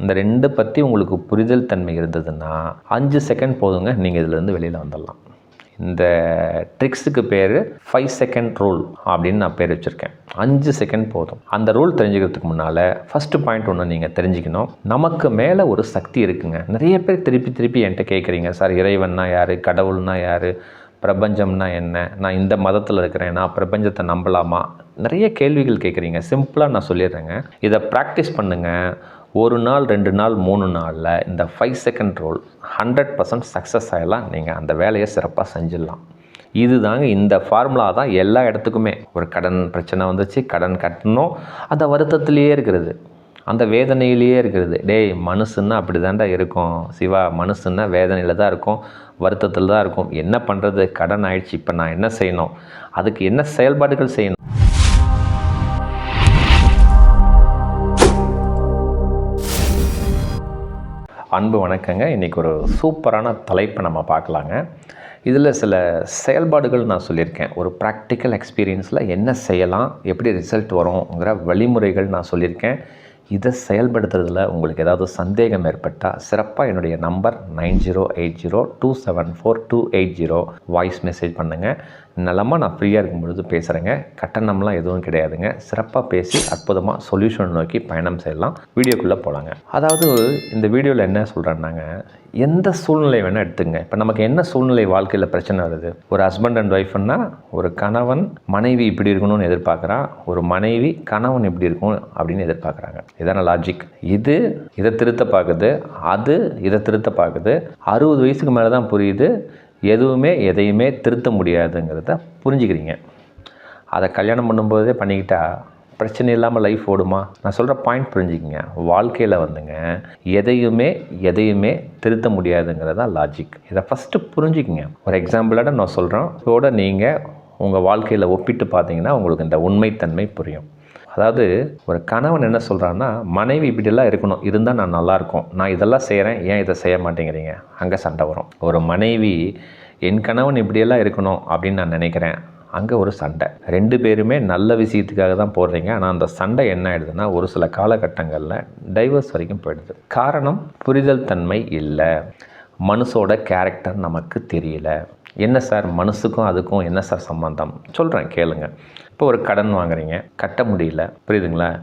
இந்த ரெண்டு பற்றி உங்களுக்கு புரிதல் தன்மை இருந்ததுன்னா அஞ்சு செகண்ட் போதுங்க நீங்கள் இதுலேருந்து வெளியில் வந்துடலாம். இந்த ட்ரிக்ஸுக்கு பேர் ஃபைவ் செகண்ட் ரூல் அப்படின்னு நான் பேர் வச்சுருக்கேன். அஞ்சு செகண்ட் போதும். அந்த ரூல் தெரிஞ்சுக்கிறதுக்கு முன்னால் ஃபஸ்ட்டு பாயிண்ட் ஒன்று நீங்கள் தெரிஞ்சுக்கணும். நமக்கு மேலே ஒரு சக்தி இருக்குங்க. நிறைய பேர் திருப்பி திருப்பி என்கிட்ட கேட்குறீங்க சார் இறைவன்னா யார்? கடவுள்னா யார்? பிரபஞ்சம்னா என்ன? நான் இந்த மதத்தில் இருக்கிறேன்? நான் பிரபஞ்சத்தை நம்பலாமா? நிறைய கேள்விகள் கேட்குறீங்க சிம்பிளாக நான் சொல்லிடுறேங்க. இதை ப்ராக்டிஸ் பண்ணுங்கள் ஒரு நாள் ரெண்டு நாள் மூணு நாளில் இந்த five second rule hundred percent success ஆகலாம் நீங்கள் அந்த வேலையை சிறப்பாக செஞ்சிடலாம். இதுதாங்க இந்த ஃபார்முலா தான் எல்லா இடத்துக்குமே. ஒரு கடன் பிரச்சனை வந்துச்சு கடன் கட்டணும் அந்த வருத்தத்திலேயே இருக்கிறது அந்த வேதனையிலேயே இருக்கிறது டேய் மனுஷன்னா அப்படி தாண்டா இருக்கும். சிவா மனுஷன்னா வேதனையில் தான் இருக்கும் வருத்தத்தில் தான் இருக்கும். என்ன பண்ணுறது கடன் ஆயிடுச்சு இப்போ நான் என்ன செய்யணும்? அதுக்கு என்ன செயல்பாடுகள் செய்யணும்? அன்பு வணக்கங்க. இன்றைக்கி ஒரு சூப்பரான தலைப்பை நம்ம பார்க்கலாங்க. இதில் சில செயல்பாடுகள் நான் சொல்லியிருக்கேன். ஒரு ப்ராக்டிக்கல் எக்ஸ்பீரியன்ஸில் என்ன செய்யலாம் எப்படி ரிசல்ட் வரும்ங்கிற வழிமுறைகள் நான் சொல்லியிருக்கேன். இதை செயல்படுத்துறதுல உங்களுக்கு ஏதாவது சந்தேகம் ஏற்பட்டால் சிறப்பாக என்னுடைய number nine zero eight zero two seven four two eight zero voice message பண்ணுங்கள் நலமாக நான் ஃப்ரீயாக இருக்கும் பொழுது பேசுகிறேங்க கட்டணம்லாம் எதுவும் கிடையாதுங்க. சிறப்பாக பேசி அற்புதமாக சொல்யூஷன் நோக்கி பயணம் செய்யலாம். வீடியோக்குள்ளே போகலாங்க அதாவது இந்த வீடியோவில் என்ன சொல்கிறேன்னாங்க எந்த சூழ்நிலை வேணால் எடுத்துங்க இப்போ நமக்கு என்ன சூழ்நிலை வாழ்க்கையில் பிரச்சனை வருது? ஒரு ஹஸ்பண்ட் அண்ட் ஒய்ஃப்னா ஒரு கணவன் மனைவி இப்படி இருக்கணும்னு எதிர்பார்க்குறான் ஒரு மனைவி கணவன் இப்படி இருக்கும் அப்படின்னு எதிர்பார்க்குறாங்க. இதான லாஜிக் இது இதை திருத்த பார்க்குது அது இதை திருத்த பார்க்குது அறுபது வயசுக்கு மேலே தான் புரியுது. எதுவுமே எதையுமே திருத்த முடியாதுங்கிறத புரிஞ்சுக்கிறீங்க. அதை கல்யாணம் பண்ணும்போதே பண்ணிக்கிட்டா பிரச்சனை இல்லாமல் லைஃப் ஓடுமா? நான் சொல்கிற பாயிண்ட் புரிஞ்சுக்கிங்க. வாழ்க்கையில் வந்துங்க எதையுமே எதையுமே திருத்த முடியாதுங்கிறதா லாஜிக் இதை ஃபஸ்ட்டு புரிஞ்சுக்கிங்க. ஒரு எக்ஸாம்பிளோட நான் சொல்கிறேன் இதோட நீங்கள் உங்கள் வாழ்க்கையில் ஒப்பிட்டு பார்த்தீங்கன்னா உங்களுக்கு இந்த உண்மைத்தன்மை புரியும். அதாவது ஒரு கணவன் என்ன சொல்கிறான்னா மனைவி இப்படிலாம் இருக்கணும். இருந்தால் நான் நல்லாயிருக்கும். நான் இதெல்லாம் செய்கிறேன் ஏன் இதை செய்ய மாட்டேங்கிறீங்க? அங்கே சண்டை வரும். ஒரு மனைவி என் கணவன் இப்படியெல்லாம் இருக்கணும் அப்படின்னு நான் நினைக்கிறேன். அங்கே ஒரு சண்டை. ரெண்டு பேருமே நல்ல விஷயத்துக்காக தான் போடுறீங்க. ஆனால் அந்த சண்டை என்ன ஆயிடுதுன்னா ஒரு சில காலகட்டங்களில் டைவர்ஸ் வரைக்கும் போயிடுது. காரணம் புரிதல் தன்மை இல்லை. மனுஷோட கேரக்டர் நமக்கு தெரியல. என்ன சார்? மனசுக்கும் அதுக்கும் என்ன சார் சம்மந்தம் சொல்கிறேன் கேளுங்கள் இப்போ ஒரு கடன் வாங்குறீங்க? கட்ட முடியல. புரியுதுங்களா?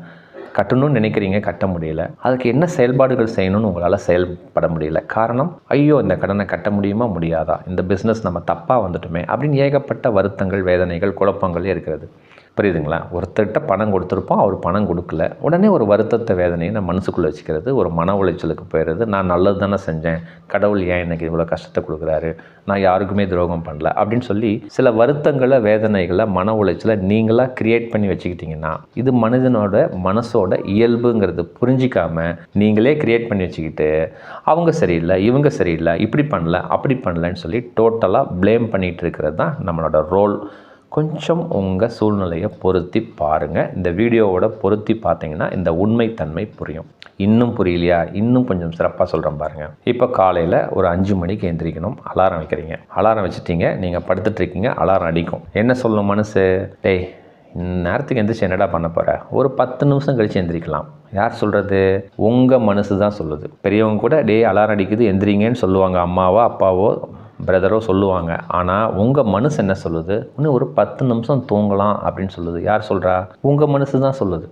கட்டணும்னு நினைக்கிறீங்க கட்ட முடியல. அதுக்கு என்ன செயல்பாடுகள் செய்யணும்னு உங்களால் செயல்பட முடியல. காரணம் ஐயோ இந்த கடனை கட்ட முடியுமா? முடியாதா? இந்த பிஸ்னஸ் நம்ம தப்பாக வந்துட்டுமே அப்படின்னு ஏகப்பட்ட வருத்தங்கள் வேதனைகள் குழப்பங்கள் இருக்கிறது. புரியுதுங்களா? ஒருத்தர்கிட்ட பணம் கொடுத்துருப்போம் அவர் பணம் கொடுக்கல. உடனே ஒரு வருத்தத்தை வேதனையை நான் மனசுக்குள்ளே வச்சுக்கிறது ஒரு மன உளைச்சலுக்கு போயிடுறது. நான் நல்லது தானே செஞ்சேன். கடவுள் ஏன் எனக்கு இவ்வளோ கஷ்டத்தை கொடுக்குறாரு? நான் யாருக்குமே துரோகம் பண்ணல. அப்படின்னு சொல்லி சில வருத்தங்களை வேதனைகளை மன உளைச்சலை நீங்களாக க்ரியேட் பண்ணி வச்சுக்கிட்டிங்கன்னா இது மனிதனோட மனசோட இயல்புங்கிறது புரிஞ்சிக்காமல் நீங்களே க்ரியேட் பண்ணி வச்சுக்கிட்டு அவங்க சரியில்லை இவங்க சரியில்லை இப்படி பண்ணல அப்படி பண்ணலன்னு சொல்லி டோட்டலாக ப்ளேம் பண்ணிகிட்டு இருக்கிறது தான் நம்மளோட ரோல் கொஞ்சம் உங்கள் சூழ்நிலையை பொருத்தி பாருங்கள் இந்த வீடியோவோட பொருத்தி பார்த்தீங்கன்னா இந்த உண்மைத்தன்மை புரியும். இன்னும் புரியலையா? இன்னும் கொஞ்சம் சிறப்பாக சொல்கிறேன் பாருங்கள் இப்போ காலையில் ஒரு அஞ்சு மணிக்கு எந்திரிக்கணும். அலாரம் வைக்கிறீங்க. அலாரம் வச்சுட்டீங்க. நீங்கள் படுத்துட்ருக்கீங்க அலாரம் அடிக்கும். என்ன சொல்லணும் மனசு? டேய் நேரத்துக்கு எந்திரிச்சு என்னடா பண்ண போகிற ஒரு பத்து நிமிஷம் கழித்து எந்திரிக்கலாம். யார் சொல்கிறது உங்கள் மனசு தான் சொல்லுது. பெரியவங்க கூட டே அலாரம் அடிக்குது. எந்திரிங்கன்னு சொல்லுவாங்க. அம்மாவோ அப்பாவோ பிரதரோ சொல்லுவாங்க. ஆனால் உங்கள் மனசு என்ன சொல்லுது? இன்னும் ஒரு பத்து நிமிஷம் தூங்கலாம் அப்படின்னு சொல்லுது. யார் சொல்கிறா உங்கள் மனசு தான் சொல்லுது.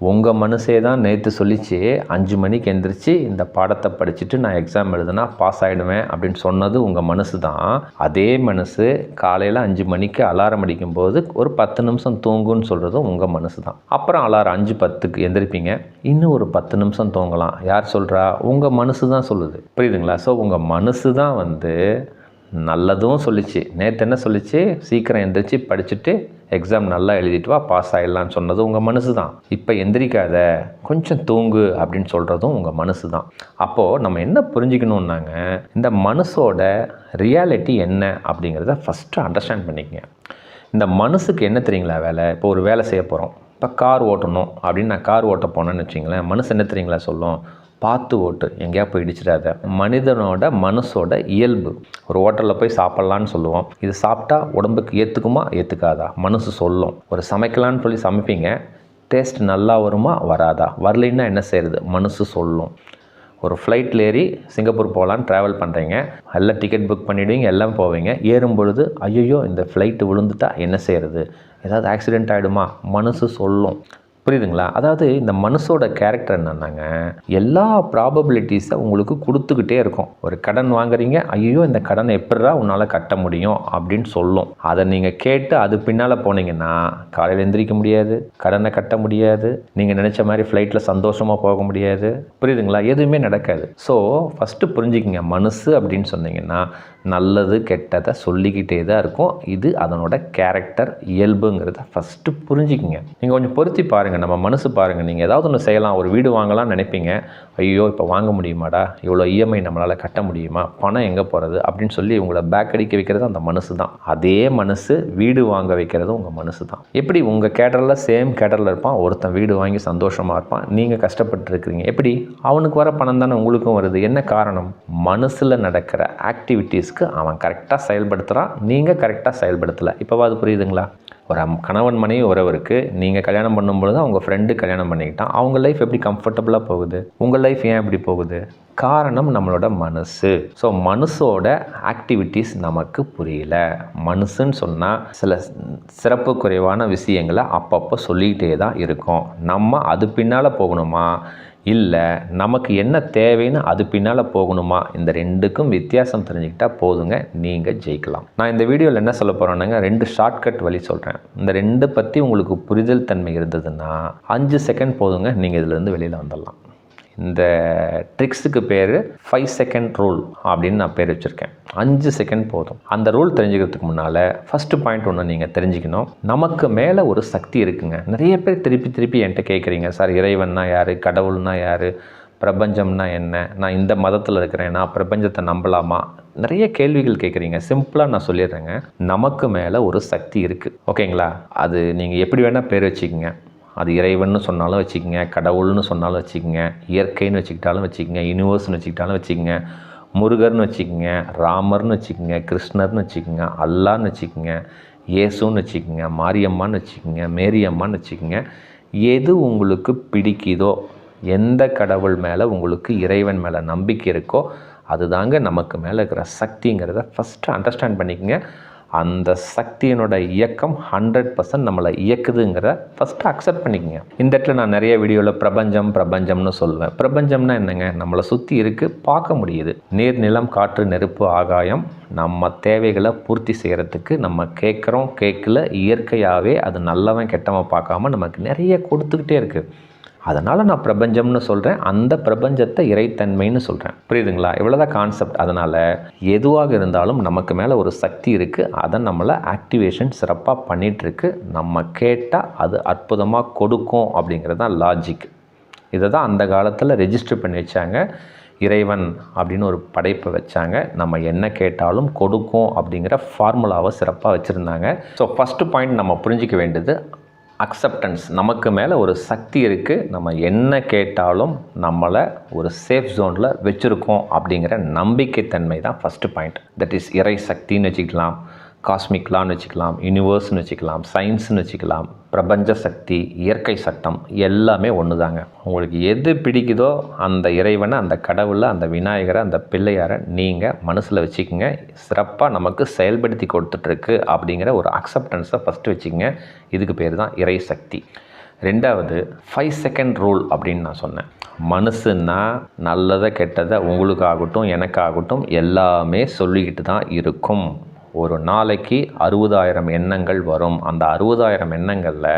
உங்கள் மனசே தான் நேற்று சொல்லிச்சு அஞ்சு மணிக்கு எந்திரிச்சு இந்த பாடத்தை படிச்சுட்டு நான் எக்ஸாம் எழுதுனா பாஸ் ஆகிடுவேன் அப்படின்னு சொன்னது உங்கள் மனசு தான். அதே மனசு காலையில் அஞ்சு மணிக்கு அலாரம் அடிக்கும்போது ஒரு பத்து நிமிஷம் தூங்குன்னு சொல்கிறதும் உங்கள் மனசு தான். அப்புறம் அலாரம் அஞ்சு பத்துக்கு எந்திரிப்பீங்க. இன்னும் ஒரு பத்து நிமிஷம் தூங்கலாம். யார் சொல்கிறா உங்கள் மனசு தான் சொல்லுது. புரியுதுங்களா? ஸோ உங்கள் மனசு தான் வந்து நல்லதும் சொல்லிச்சு. நேற்று என்ன சொல்லிச்சு? சீக்கிரம் எந்திரிச்சு படிச்சுட்டு எக்ஸாம் நல்லா எழுதிட்டு வா பாஸ் ஆகிடலான்னு சொன்னது உங்கள் மனசு தான் இப்போ எந்திரிக்காத கொஞ்சம் தூங்கு அப்படின்னு சொல்கிறதும் உங்கள் மனசு தான் அப்போது நம்ம என்ன புரிஞ்சுக்கணுன்னாங்க இந்த மனசோட ரியாலிட்டி என்ன அப்படிங்கிறத ஃபஸ்ட்டு அண்டர்ஸ்டாண்ட் பண்ணிக்கங்க. இந்த மனசுக்கு என்ன தெரியுங்களா வேலை? இப்போ ஒரு வேலை செய்ய போகிறோம் இப்போ கார் ஓட்டணும் அப்படின்னு நான் கார் ஓட்ட போனேன்னு வச்சிங்களேன் மனசு என்ன தெரியுங்களா சொல்லும்? பார்த்து ஓட்டு. எங்கேயா போய் இடிச்சிடாத. மனிதனோட மனசோட இயல்பு. ஒரு ஹோட்டலில் போய் சாப்பிட்லான்னு சொல்லுவோம். இது சாப்பிட்டா உடம்புக்கு ஏற்றுக்குமா ஏற்றுக்காதா மனசு சொல்லும். ஒரு சமைக்கலான்னு சொல்லி சமைப்பீங்க. டேஸ்ட் நல்லா வருமா? வராதா? வரலைன்னா என்ன செய்கிறது மனசு சொல்லும். ஒரு ஃப்ளைட்டில் ஏறி சிங்கப்பூர் போகலான்னு ட்ராவல் பண்ணுறீங்க எல்லாம் டிக்கெட் புக் பண்ணிவிடுவீங்க எல்லாம் போவீங்க. ஏறும் பொழுது ஐயோ இந்த ஃப்ளைட்டு விழுந்துட்டா என்ன செய்கிறது ஏதாவது ஆக்சிடெண்ட் ஆகிடுமா மனசு சொல்லும். புரியுதுங்களா? அதாவது இந்த மனசோட கேரக்டர் என்னன்னாங்க எல்லா ப்ராபபிலிட்டிஸை உங்களுக்கு கொடுத்துக்கிட்டே இருக்கும். ஒரு கடன் வாங்குறீங்க ஐயோ இந்த கடனை எப்படிரா உன்னால் கட்ட முடியும் அப்படின்னு சொல்லும். அதை நீங்கள் கேட்டு அது பின்னால் போனீங்கன்னா காலையில் எந்திரிக்க முடியாது கடனை கட்ட முடியாது நீங்கள் நினச்ச மாதிரி ஃப்ளைட்டில் சந்தோஷமாக போக முடியாது. புரியுதுங்களா? எதுவுமே நடக்காது. ஸோ ஃபஸ்ட்டு புரிஞ்சுக்கிங்க மனசு அப்படின்னு சொன்னீங்கன்னா நல்லது கெட்டதை சொல்லிக்கிட்டே தான் இருக்கும். இது அதனோட கேரக்டர் இயல்புங்கிறத ஃபஸ்ட்டு புரிஞ்சுக்கிங்க. நீங்கள் கொஞ்சம் பொருத்தி பாருங்கள் நம்ம மனசு பாருங்கள் நீங்கள் ஏதாவது ஒன்று செய்யலாம் ஒரு வீடு வாங்கலாம்னு நினைப்பீங்க. ஐயோ இப்போ வாங்க முடியுமாடா? இவ்வளோ இஎம்ஐ நம்மளால் கட்ட முடியுமா? பணம் எங்கே போகிறது அப்படின்னு சொல்லி உங்களை பேக் அடிக்க வைக்கிறது அந்த மனசு தான். அதே மனசு வீடு வாங்க வைக்கிறது உங்கள் மனசு தான். எப்படி உங்கள் கேட்டரில் சேம் கேட்டரில் இருப்பான்? ஒருத்தன் வீடு வாங்கி சந்தோஷமாக இருப்பான். நீங்கள் கஷ்டப்பட்டு இருக்கிறீங்க. எப்படி? அவனுக்கு வர பணம் தானே உங்களுக்கும் வருது. என்ன காரணம்? மனசில் நடக்கிற ஆக்டிவிட்டீஸ்க்கு அவன் கரெக்டாக செயல்படுத்துகிறான் நீங்கள் கரெக்டாக செயல்படுத்தலை. இப்போவாது புரியுதுங்களா? ஒரு கணவன் மனைவி உறவிற்கு நீங்கள் கல்யாணம் பண்ணும்பொழுது அவங்க ஃப்ரெண்டு கல்யாணம் பண்ணிக்கிட்டான். அவங்க லைஃப் எப்படி கம்ஃபர்டபுளாக போகுது? உங்கள் லைஃப் ஏன் எப்படி போகுது? காரணம் நம்மளோட மனசு. ஸோ மனசோட ஆக்டிவிட்டீஸ் நமக்கு புரியல. மனசுன்னு சொன்னால் சில சிறப்பு குறைவான விஷயங்களை அப்பப்போ சொல்லிக்கிட்டே தான் இருக்கும். நம்ம அது பின்னால் போகணுமா? இல்லை நமக்கு என்ன தேவைன்னு அது பின்னால் போகணுமா? இந்த ரெண்டுக்கும் வித்தியாசம் தெரிஞ்சுக்கிட்டால் போதுங்க நீங்கள் ஜெயிக்கலாம். நான் இந்த வீடியோவில் என்ன சொல்ல போகிறேன்னாங்க ரெண்டு ஷார்ட்கட் வழி சொல்கிறேன் இந்த ரெண்டு பற்றி உங்களுக்கு புரிதல் தன்மை இருந்ததுன்னா அஞ்சு செகண்ட் போதுங்க நீங்கள் இதுலேருந்து வெளியில் வந்துடலாம். இந்த ட்ரிக்ஸுக்கு பேர் ஃபைவ் செகண்ட் ரூல் அப்படின்னு நான் பேர் வச்சுருக்கேன். அஞ்சு செகண்ட் போதும். அந்த ரூல் தெரிஞ்சுக்கிறதுக்கு முன்னால் ஃபஸ்ட்டு பாயிண்ட் ஒன்று நீங்கள் தெரிஞ்சுக்கணும். நமக்கு மேலே ஒரு சக்தி இருக்குங்க. நிறைய பேர் திருப்பி திருப்பி என்கிட்ட கேட்குறீங்க சார் இறைவன்னா யார்? கடவுள்னா யார்? பிரபஞ்சம்னா என்ன? நான் இந்த மதத்தில் இருக்கிறேன். நான் பிரபஞ்சத்தை நம்பலாமா? நிறைய கேள்விகள் கேட்குறீங்க சிம்பிளாக நான் சொல்லிடுறேங்க. நமக்கு மேலே ஒரு சக்தி இருக்குது ஓகேங்களா அது நீங்கள் எப்படி வேணால் பேர் வச்சுக்கோங்க. அது இறைவன்னு சொன்னாலும் வச்சுக்கோங்க கடவுள்னு சொன்னாலும் வச்சுக்கோங்க இயற்கைன்னு வச்சுக்கிட்டாலும் வச்சுக்கோங்க யூனிவர்ஸ்னு வச்சுக்கிட்டாலும் வச்சுக்கோங்க முருகர்னு வச்சுக்கோங்க ராமர்னு வச்சுக்கோங்க கிருஷ்ணர்னு வச்சுக்கோங்க அல்லான்னு வச்சுக்கோங்க இயேசுன்னு வச்சுக்கோங்க மாரியம்மான்னு வச்சுக்கோங்க மேரியம்மான்னு வச்சுக்கோங்க எது உங்களுக்கு பிடிக்குதோ எந்த கடவுள் மேலே உங்களுக்கு இறைவன் மேலே நம்பிக்கை இருக்கோ அதுதாங்க நமக்கு மேலே இருக்கிற சக்திங்கிறத ஃபஸ்ட்டு அண்டர்ஸ்டாண்ட் பண்ணிக்கங்க. அந்த சக்தியினோட இயக்கம் ஹண்ட்ரட் பர்சன்ட் நம்மளை இயக்குதுங்கிறத ஃபஸ்ட்டு அக்செப்ட் பண்ணிக்கங்க. இந்த இடத்துல நான் நிறைய வீடியோவில் பிரபஞ்சம் பிரபஞ்சம்னு சொல்லுவேன் பிரபஞ்சம்னா என்னங்க? நம்மளை சுற்றி இருக்குது பார்க்க முடியுது. நீர் நிலம் காற்று நெருப்பு ஆகாயம் நம்ம தேவைகளை பூர்த்தி செய்கிறதுக்கு நம்ம கேட்குறோம் கேட்கல இயற்கையாகவே அது நல்லவன் கெட்டவன் பார்க்காம நமக்கு நிறைய கொடுத்துக்கிட்டே இருக்குது அதனால் நான் பிரபஞ்சம்னு சொல்கிறேன் அந்த பிரபஞ்சத்தை இறைத்தன்மைன்னு சொல்கிறேன் புரியுதுங்களா? இவ்வளோதான் கான்செப்ட் அதனால் எதுவாக இருந்தாலும் நமக்கு மேலே ஒரு சக்தி இருக்குது அதை நம்மளை ஆக்டிவேஷன் சிறப்பாக பண்ணிகிட்ருக்கு நம்ம கேட்டால் அது அற்புதமாக கொடுக்கும் அப்படிங்கிறது தான் லாஜிக் இதை தான் அந்த காலத்தில் ரெஜிஸ்டர் பண்ணி வச்சாங்க. இறைவன் அப்படின்னு ஒரு படைப்பை வச்சாங்க. நம்ம என்ன கேட்டாலும் கொடுக்கும் அப்படிங்கிற ஃபார்முலாவை சிறப்பாக வச்சுருந்தாங்க. ஸோ ஃபஸ்ட்டு பாயிண்ட் நம்ம புரிஞ்சிக்க வேண்டியது அக்செப்டன்ஸ் நமக்கு மேலே ஒரு சக்தி இருக்குது நம்ம என்ன கேட்டாலும் நம்மளை ஒரு சேஃப் ஜோனில் வச்சுருக்கோம் அப்படிங்கிற நம்பிக்கைத்தன்மை தான் ஃபஸ்ட்டு பாயிண்ட் தட் இஸ் இறை சக்தின்னு வச்சுக்கலாம். காஸ்மிக் லான்னு வச்சுக்கலாம் யூனிவர்ஸ்னு வச்சுக்கலாம் சயின்ஸ்னு வச்சுக்கலாம் பிரபஞ்ச சக்தி இயற்கை சட்டம் எல்லாமே ஒன்று தாங்க உங்களுக்கு எது பிடிக்குதோ அந்த இறைவனை அந்த கடவுளை அந்த விநாயகரை அந்த பிள்ளையாரை நீங்கள் மனசில் வச்சுக்கோங்க. சிறப்பாக நமக்கு செயல்படுத்தி கொடுத்துட்ருக்கு அப்படிங்கிற ஒரு அக்செப்டன்ஸை ஃபஸ்ட்டு வச்சுக்கோங்க. இதுக்கு பேர் தான் இறை சக்தி. ரெண்டாவது ஃபைவ் செகண்ட் ரூல் அப்படின்னு நான் சொன்னேன். மனசுன்னா நல்லதை கெட்டதை உங்களுக்காகட்டும் எனக்காகட்டும் எல்லாமே சொல்லிக்கிட்டு தான் இருக்கும். ஒரு நாளைக்கு அறுபதாயிரம் எண்ணங்கள் வரும். அந்த அறுபதாயிரம் எண்ணங்களில்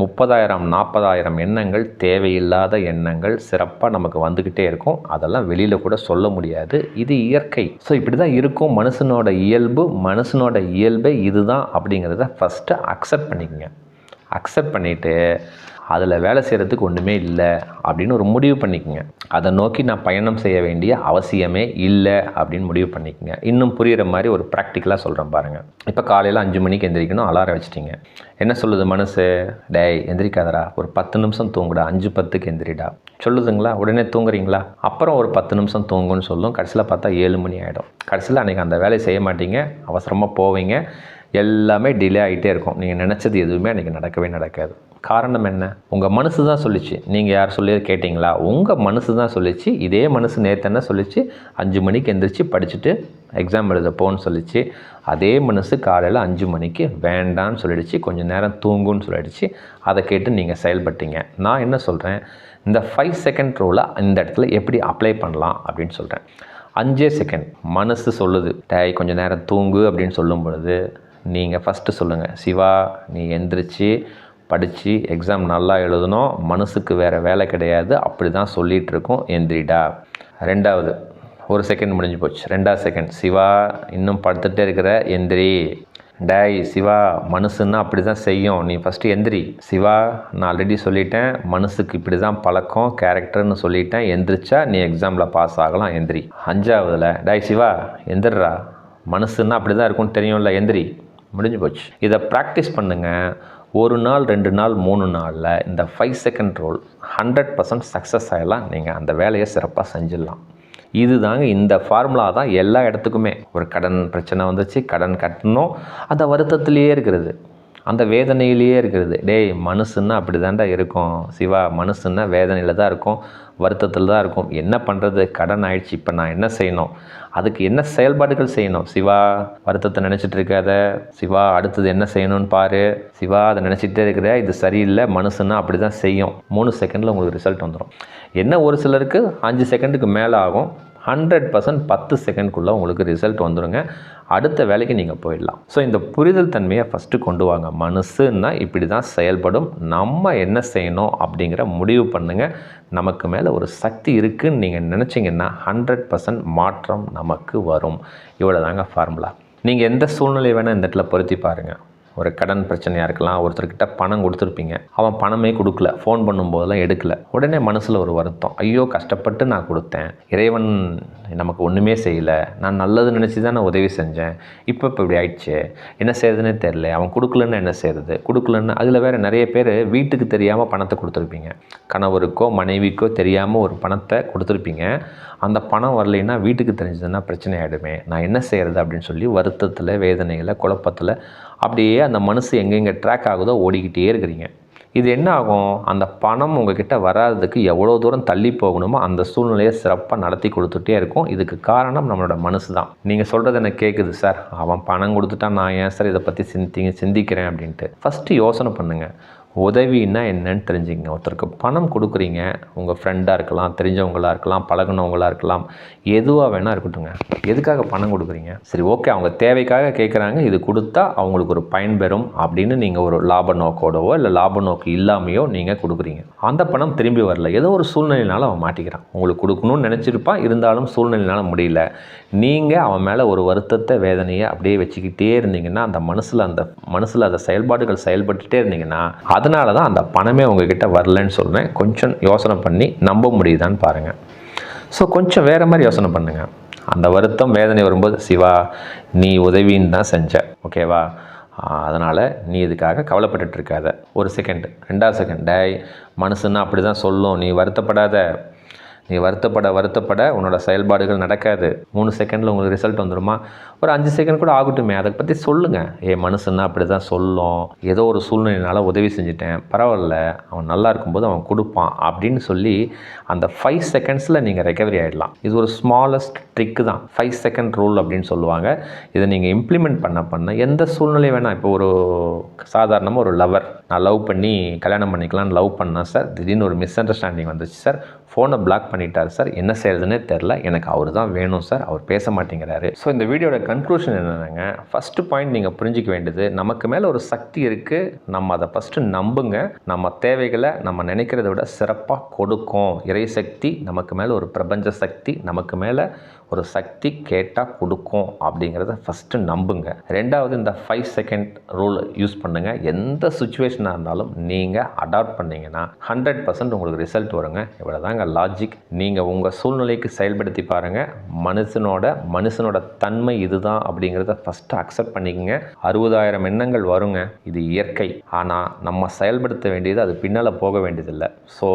முப்பதாயிரம் நாற்பதாயிரம் எண்ணங்கள் தேவையில்லாத எண்ணங்கள் சிறப்பாக நமக்கு வந்துக்கிட்டே இருக்கும். அதெல்லாம் வெளியில் கூட சொல்ல முடியாது. இது இயற்கை. ஸோ இப்படி தான் இருக்கும் மனுஷனோட இயல்பு மனுஷனோட இயல்பே இதுதான் அப்படிங்கிறத ஃபஸ்ட்டு அக்செப்ட் பண்ணிக்கங்க. அக்செப்ட் பண்ணிவிட்டு அதில் வேலை செய்கிறதுக்கு ஒன்றுமே இல்லை அப்படின்னு ஒரு முடிவு பண்ணிக்கோங்க. அதை நோக்கி நான் பயணம் செய்ய வேண்டிய அவசியமே இல்லை அப்படின்னு முடிவு பண்ணிக்கோங்க. இன்னும் புரிகிற மாதிரி ஒரு ப்ராக்டிக்கலாக சொல்கிறேன் பாருங்கள் இப்போ காலையில் அஞ்சு மணிக்கு எந்திரிக்கணும் அலாரம் வச்சிட்டிங்க. என்ன சொல்லுது மனசு? டேய் எந்திரிக்காதடா. ஒரு பத்து நிமிஷம் தூங்குடா. அஞ்சு பத்துக்கு எந்திரிடா. சொல்லுதுங்களா? உடனே தூங்குறீங்களா? அப்புறம் ஒரு பத்து நிமிஷம் தூங்குன்னு சொல்லும். கடைசியில் பார்த்தா ஏழு மணி ஆகிடும் கடைசியில் அன்றைக்கி அந்த வேலையை செய்ய மாட்டீங்க. அவசரமாக போவீங்க. எல்லாமே டிலே ஆகிட்டே இருக்கும். நீங்கள் நினச்சது எதுவுமே அன்றைக்கி நடக்கவே நடக்காது. காரணம் என்ன? உங்கள் மனசு தான் சொல்லிச்சு. நீங்கள் யார் சொல்லி கேட்டிங்களா? உங்கள் மனசு தான் சொல்லிச்சு. இதே மனசு நேற்று என்ன சொல்லிச்சு? அஞ்சு மணிக்கு எந்திரிச்சு படிச்சுட்டு எக்ஸாம் எழுத போன்னு சொல்லிச்சு. அதே மனசு காலையில் அஞ்சு மணிக்கு வேண்டான்னு சொல்லிடுச்சு. கொஞ்சம் நேரம் தூங்குன்னு சொல்லிடுச்சு. அதை கேட்டு நீங்கள் செயல்பட்டீங்க. நான் என்ன சொல்கிறேன் இந்த ஃபைவ் செகண்ட் ரூலை இந்த இடத்துல எப்படி அப்ளை பண்ணலாம் அப்படின்னு சொல்கிறேன் அஞ்சே செகண்ட் மனசு சொல்லுது. டே கொஞ்சம் நேரம் தூங்கு அப்படின்னு சொல்லும் பொழுது நீங்கள் ஃபஸ்ட்டு சொல்லுங்கள் சிவா நீ எந்திரிச்சு படித்து எக்ஸாம் நல்லா எழுதணும். மனசுக்கு வேறு வேலை கிடையாது. அப்படி தான் சொல்லிகிட்டு இருக்கோம் எந்திரிடா. ரெண்டாவது ஒரு செகண்ட் முடிஞ்சு போச்சு. ரெண்டாவது செகண்ட் சிவா இன்னும் படுத்துகிட்டே இருக்கிற எந்திரி. டேய் சிவா மனசுன்னா அப்படி தான் செய்யும். நீ ஃபஸ்ட்டு எந்திரி. சிவா நான் ஆல்ரெடி சொல்லிட்டேன். மனசுக்கு இப்படி தான் பழக்கம் கேரக்டர்னு சொல்லிட்டேன். எந்திரிச்சா நீ எக்ஸாமில் பாஸ் ஆகலாம். எந்திரி. அஞ்சாவதுல டேய் சிவா எந்திரா மனசுன்னா அப்படி தான் இருக்கும்னு தெரியும்ல. எந்திரி. முடிஞ்சு போச்சு. இதை ப்ராக்டிஸ் பண்ணுங்கள் ஒரு நாள் ரெண்டு நாள் மூணு நாளில் இந்த five second rule hundred percent success ஆகலாம் நீங்கள் அந்த வேலையை சிறப்பாக செஞ்சிடலாம். இது தாங்க இந்த ஃபார்முலா தான் எல்லா இடத்துக்குமே. ஒரு கடன் பிரச்சனை வந்துச்சு கடன் கட்டணும். அந்த வருத்தத்திலேயே இருக்கிறது. அந்த வேதனையிலேயே இருக்கிறது. டேய் மனசுன்னா அப்படி தாண்டா இருக்கும். சிவா மனசுன்னா வேதனையில் தான் இருக்கும். வருத்தத்தில் தான் இருக்கும். என்ன பண்ணுறது கடன் ஆயிடுச்சு. இப்போ நான் என்ன செய்யணும்? அதுக்கு என்ன செயல்பாடுகள் செய்யணும்? சிவா வருத்தத்தை நினச்சிட்டு இருக்காத. சிவா அடுத்தது என்ன செய்யணும்னு பாரு. சிவா அதை நினச்சிட்டே இருக்கிற இது சரியில்லை மனுஷன்னா அப்படி தான் செய்யும். மூணு செகண்டில் உங்களுக்கு ரிசல்ட் வந்துடும் என்ன ஒரு சிலருக்கு அஞ்சு செகண்டுக்கு மேலே ஆகும். ஹண்ட்ரட் பர்சன்ட் பத்து செகண்ட்குள்ளே உங்களுக்கு ரிசல்ட் வந்துடுங்க அடுத்த வேலைக்கு நீங்கள் போயிடலாம். ஸோ இந்த புரிதல் தன்மையை ஃபஸ்ட்டு கொண்டு வாங்க. மனசுன்னா இப்படி தான் செயல்படும். நம்ம என்ன செய்யணும் அப்படிங்கிற முடிவு பண்ணுங்கள் நமக்கு மேலே ஒரு சக்தி இருக்குதுன்னு நீங்கள் நினச்சிங்கன்னா ஹண்ட்ரட் பர்சன்ட் மாற்றம் நமக்கு வரும். இவ்வளோ தாங்க ஃபார்முலா நீங்கள் எந்த சூழ்நிலை வேணால் இந்த இடத்துல பொருத்தி பாருங்கள் ஒரு கடன் பிரச்சனையாக இருக்கலாம் ஒருத்தர்கிட்ட பணம் கொடுத்துருப்பீங்க. அவன் பணமே கொடுக்கல ஃபோன் பண்ணும்போதெல்லாம் எடுக்கல. உடனே மனசில் ஒரு வருத்தம். ஐயோ கஷ்டப்பட்டு நான் கொடுத்தேன். இறைவன் நமக்கு ஒன்றுமே செய்யலை. நான் நல்லது நினச்சி தான் நான் உதவி செஞ்சேன். இப்போ இப்போ இப்படி ஆயிடுச்சு. என்ன செய்யறதுனே தெரில அவன் கொடுக்கலன்னு என்ன செய்யறது கொடுக்கலன்னு அதில் வேறு நிறைய பேர் வீட்டுக்கு தெரியாமல் பணத்தை கொடுத்துருப்பீங்க. கணவருக்கோ மனைவிக்கோ தெரியாமல் ஒரு பணத்தை கொடுத்துருப்பீங்க. அந்த பணம் வரலைன்னா வீட்டுக்கு தெரிஞ்சதுன்னா பிரச்சனை ஆகிடுமே நான் என்ன செய்கிறது அப்படின்னு சொல்லி வருத்தத்தில் வேதனையில் குழப்பத்தில் அப்படியே அந்த மனசு எங்கெங்கே ட்ராக் ஆகுதோ ஓடிக்கிட்டே இருக்கிறீங்க. இது என்ன ஆகும்? அந்த பணம் உங்ககிட்ட வராததுக்கு எவ்வளோ தூரம் தள்ளி போகணுமோ அந்த சூழ்நிலையை சிறப்பாக நடத்தி கொடுத்துட்டே இருக்கும். இதுக்கு காரணம் நம்மளோட மனசு தான் நீங்கள் சொல்கிறது எனக்கு கேட்குது சார். அவன் பணம் கொடுத்துட்டான் நான் ஏன் சார் இதை பற்றி சிந்தி சிந்திக்கிறேன் அப்படின்ட்டு. ஃபஸ்ட்டு யோசனை பண்ணுங்கள் உதவின்னா என்னன்னு தெரிஞ்சுங்க ஒருத்தருக்கு பணம் கொடுக்குறீங்க உங்கள் ஃப்ரெண்டாக இருக்கலாம் தெரிஞ்சவங்களாக இருக்கலாம் பழகினவங்களாக இருக்கலாம் எதுவாக வேணால் இருக்கட்டுங்க எதுக்காக பணம் கொடுக்குறீங்க? சரி ஓகே அவங்க தேவைக்காக கேட்குறாங்க இது கொடுத்தா அவங்களுக்கு ஒரு பயன் பெறும் அப்படின்னு நீங்கள் ஒரு லாப நோக்கோடவோ இல்லை லாப நோக்கு இல்லாமையோ நீங்கள் கொடுக்குறீங்க. அந்த பணம் திரும்பி வரல. ஏதோ ஒரு சூழ்நிலையினால் அவன் மாட்டிக்கிறான். உங்களுக்கு கொடுக்கணும்னு நினச்சிருப்பான் இருந்தாலும் சூழ்நிலையினால முடியல. நீங்கள் அவன் மேலே ஒரு வருத்தத்தை வேதனையை அப்படியே வச்சுக்கிட்டே இருந்தீங்கன்னா அந்த மனசில் அந்த மனசில் அந்த செயல்பாடுகள் செயல்பட்டுட்டே இருந்தீங்கன்னா அதனால தான் அந்த பணமே உங்ககிட்ட வரலன்னு சொல்கிறேன் கொஞ்சம் யோசனை பண்ணி நம்ப முடியுதான்னு பாருங்கள் ஸோ கொஞ்சம் வேறு மாதிரி யோசனை பண்ணுங்கள் அந்த வருத்தம் வேதனை வரும்போது சிவா நீ உதவின்னு தான் செஞ்ச. ஓகேவா அதனால் நீ இதுக்காக கவலைப்பட்டுட்டு இருக்காத. ஒரு செகண்ட் ரெண்டாவது செகண்ட் டே மனசுன்னா அப்படி தான் சொல்லும். நீ வருத்தப்படாத. நீ வருத்தப்பட வருத்தப்பட உன்னோட செயல்பாடுகள் நடக்காது. மூணு செகண்டில் உங்களுக்கு ரிசல்ட் வந்துடுமா ஒரு அஞ்சு செகண்ட் கூட ஆகட்டுமே. அதை பற்றி சொல்லுங்கள் ஏ மனுஷன்னா அப்படி தான் சொல்லும். ஏதோ ஒரு சூழ்நிலையினால் உதவி செஞ்சுட்டேன். பரவாயில்ல. அவன் நல்லா இருக்கும்போது அவன் கொடுப்பான் அப்படின்னு சொல்லி அந்த ஃபைவ் செகண்ட்ஸில் நீங்கள் ரெக்கவரி ஆகிடலாம் இது ஒரு ஸ்மாலஸ்ட் ட்ரிக்கு தான். ஃபைவ் செகண்ட் ரூல் அப்படின்னு சொல்லுவாங்க. இதை நீங்கள் இம்ப்ளிமெண்ட் பண்ண பண்ண எந்த சூழ்நிலை வேணால் இப்போ ஒரு சாதாரணமாக ஒரு லவர் நான் லவ் பண்ணி கல்யாணம் பண்ணிக்கலாம்னு லவ் பண்ணேன் சார் திடீர்னு ஒரு மிஸ் அண்டர்ஸ்டாண்டிங் வந்துச்சு சார் ஃபோனை பிளாக் பண்ணிட்டார் சார் என்ன செய்யறதுனே தெரில எனக்கு அவர் தான் வேணும் சார் அவர் பேச மாட்டேங்கிறாரு. ஸோ இந்த வீடியோட கன்க்ளூஷன் என்னென்னங்க ஃபஸ்ட்டு பாயிண்ட் நீங்கள் புரிஞ்சிக்க வேண்டியது நமக்கு மேலே ஒரு சக்தி இருக்குது நம்ம அதை ஃபஸ்ட்டு நம்புங்க. நம்ம தேவைகளை நம்ம நினைக்கிறத விட சிறப்பாக கொடுக்கும். இறை சக்தி நமக்கு மேலே ஒரு பிரபஞ்ச சக்தி நமக்கு மேலே ஒரு சக்தி கேட்டால் கொடுக்கும் அப்படிங்கிறத ஃபஸ்ட்டு நம்புங்க. ரெண்டாவது இந்த ஃபைவ் செகண்ட் ரூல் யூஸ் பண்ணுங்கள் எந்த சுச்சுவேஷனாக இருந்தாலும் நீங்கள் அடாப்ட் பண்ணிங்கன்னா ஹண்ட்ரட் பர்சன்ட் உங்களுக்கு ரிசல்ட் வருங்க. இவ்வளோ தாங்க லாஜிக் நீங்கள் உங்கள் சூழ்நிலைக்கு செயல்படுத்தி பாருங்கள் மனுஷனோட மனுஷனோட தன்மை இதுதான் அப்படிங்கிறத ஃபஸ்ட்டு அக்செப்ட் பண்ணிக்கங்க. அறுபதாயிரம் எண்ணங்கள் வருங்க. இது இயற்கை. ஆனால் நம்ம செயல்படுத்த வேண்டியது அது பின்னால் போக வேண்டியதில்லை. ஸோ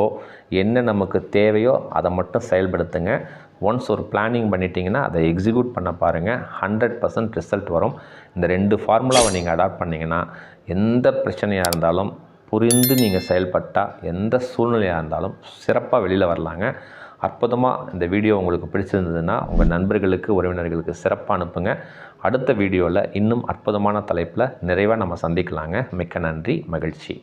என்ன நமக்கு தேவையோ அதை மட்டும் செயல்படுத்துங்க. ஒன்ஸ் ஒரு பிளானிங் பண்ணிட்டீங்கன்னா அதை எக்ஸிக்யூட் பண்ண பாருங்கள் ஹண்ட்ரட் பர்சன்ட் ரிசல்ட் வரும். இந்த ரெண்டு ஃபார்முலாவை நீங்கள் அடாப்ட் பண்ணிங்கன்னா எந்த பிரச்சனையாக இருந்தாலும் புரிந்து நீங்கள் செயல்பட்டால் எந்த சூழ்நிலையாக இருந்தாலும் சிறப்பாக வெளியில் வரலாங்க. அற்புதமாக இந்த வீடியோ உங்களுக்கு பிடிச்சிருந்ததுன்னா உங்கள் நண்பர்களுக்கு உறவினர்களுக்கு சிறப்பாக அனுப்புங்க. அடுத்த வீடியோவில் இன்னும் அற்புதமான தலைப்பில் நிறைவாக நம்ம சந்திக்கலாங்க. மிக்க நன்றி மகிழ்ச்சி.